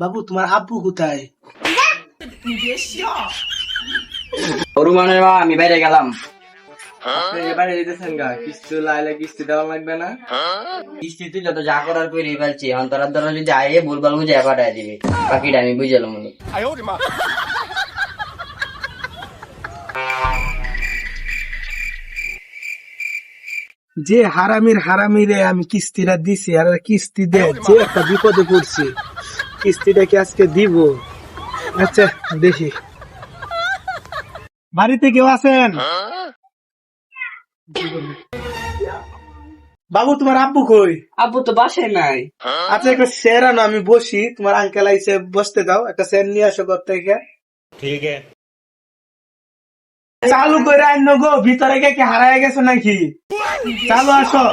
বাবু তোমার আব্বু কোথায়? মা আমি বাইরে গেলাম। এবারে যেতেছেন গা। কিস্তি লাইলে কিস্তি দেওয়া লাগবে না। কিস্তি তুলে তো যা করার করে ফেলছি অন্তরার দ্বারা যদি আয়ে ভুলভাল বুঝে পাঠায় দিবে। বাকিটা আমি বুঝালাম মনে যে হারামির হারামিরে আমি কিস্তিটা দিছি আর কিস্তি দে যে একটা বিপদে পড়ছি। কিস্তিটা কি আজকে দিব। আচ্ছা দেখি। বাড়িতে কেউ আছেন? বাবু তোমার আব্বু কই? আব্বু তো বাসে নাই। আচ্ছা একটা চেয়ার আনো আমি বসি। তোমার আঙ্কেল আইসে বসতে দাও। একটা চেয়ার নিয়ে আসো ঘর থেকে। ঠিক আছে। চালু করে আনো গো ভিতরে কে কি হারায় গেছো নাকি? চালু আসো।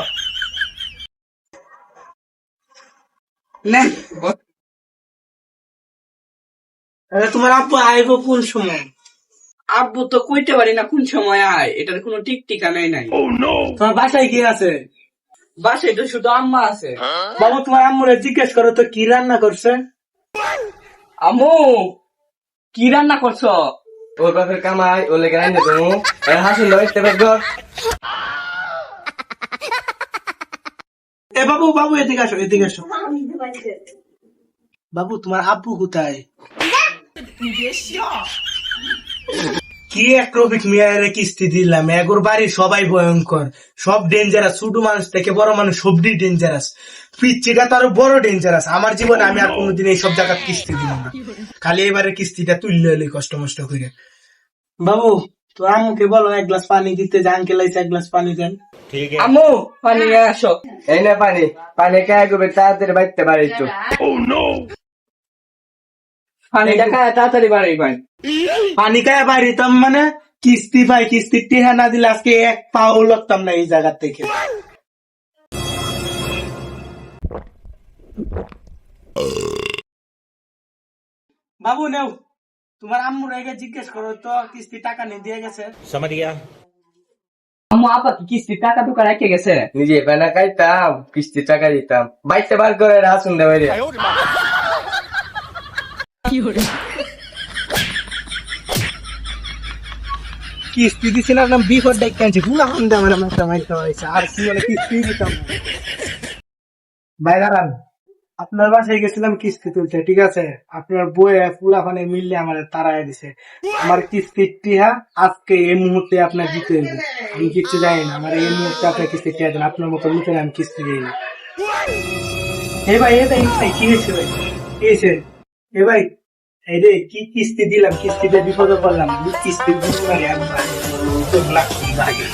তোমার আব্বু আইব কোন সময়? আব্বু তো কইতে পারি না কোন সময় আয় এটার কোনো ঠিক ঠিকানাই নাই। তোমার বাসায় কি আছে? বাসায় তো শুধু আম্মা আছে। বাবু তোমার আম্মুরে জিজ্ঞেস করো তো কি রান্না করছে? আম্মু কি রান্না করছ? ওর বাপের কামাই ও লেগে রান্না তুমি হাসুন দাও ইস্তে বের কর। এ বাবু বাবু এদিকে আসো এদিকে আসো। বাবু তোমার আব্বু কোথায়? 你别笑。কি দিলাম? এগোর বাড়ি সবাই ভয়ঙ্কর। সব ডেঞ্জারাস ছোট মানুষ থেকে বড় মানুষ সবটি ডেঞ্জারাস পিচ্ছিটা বড় ডেঞ্জারাস আমার জীবনে আমি আর কোনোদিন এইসব জায়গার কিস্তি দিলাম না। খালি এবারে কিস্তিটা তুললে হলে কষ্ট মষ্ট করে। বাবু তো আমুকে বলো এক গ্লাস পানি দিতে যান কেলাইছে এক গ্লাস পানি দেন। আমু পানি আসো। এই না পানি। পানি খায় তাড়াতাড়ি বাইতে পারি তো ও নো পানিটা খায় তাড়াতাড়ি বাড়ি পায় পানি খায় বাড়িতাম মানে কিস্তি পাই কিস্তি টেহা না দিলে আজকে এক পাও লাগতাম না এই জায়গা থেকে। বাবু নেও। তোমার আম্মু আগে জিজ্ঞেস করো তো কিস্তি টাকা নিয়ে দিয়ে গেছে? সমাজ আম্মু আপা কি কিস্তির টাকা টুকা রেখে গেছে? নিজে বেলা খাইতাম কিস্তি টাকা দিতাম। বাইতে বার করে আসুন দেবে কিস্তি দিছিলাম না বিপদ ডাইকে আনছি পুরা ফোন দিয়ে আমার আর কি বলে কিস্তি দিতাম ভাই দাঁড়ান। আপনার বাসায় গেছিলাম কিস্তি তুলতে ঠিক আছে? আপনার বইয়ে পুরা ফোনে মিললে আমার তারাই দিছে। আমার কিস্তির টিহা আজকে এই মুহূর্তে আপনার দিতে হবে আমি কিচ্ছু জানি না আমার এই মুহূর্তে আপনার কিস্তি টিহা দেন। আপনার মতো লোকের আমি কিস্তি দিই না। এ ভাই এটা ভাই কি হয়েছে ভাই? কি হয়েছে এ ভাই এই রে কি কিস্তি দিলাম কিস্তিতে বিপদে পড়লাম কিস্তি দিলাম লাগে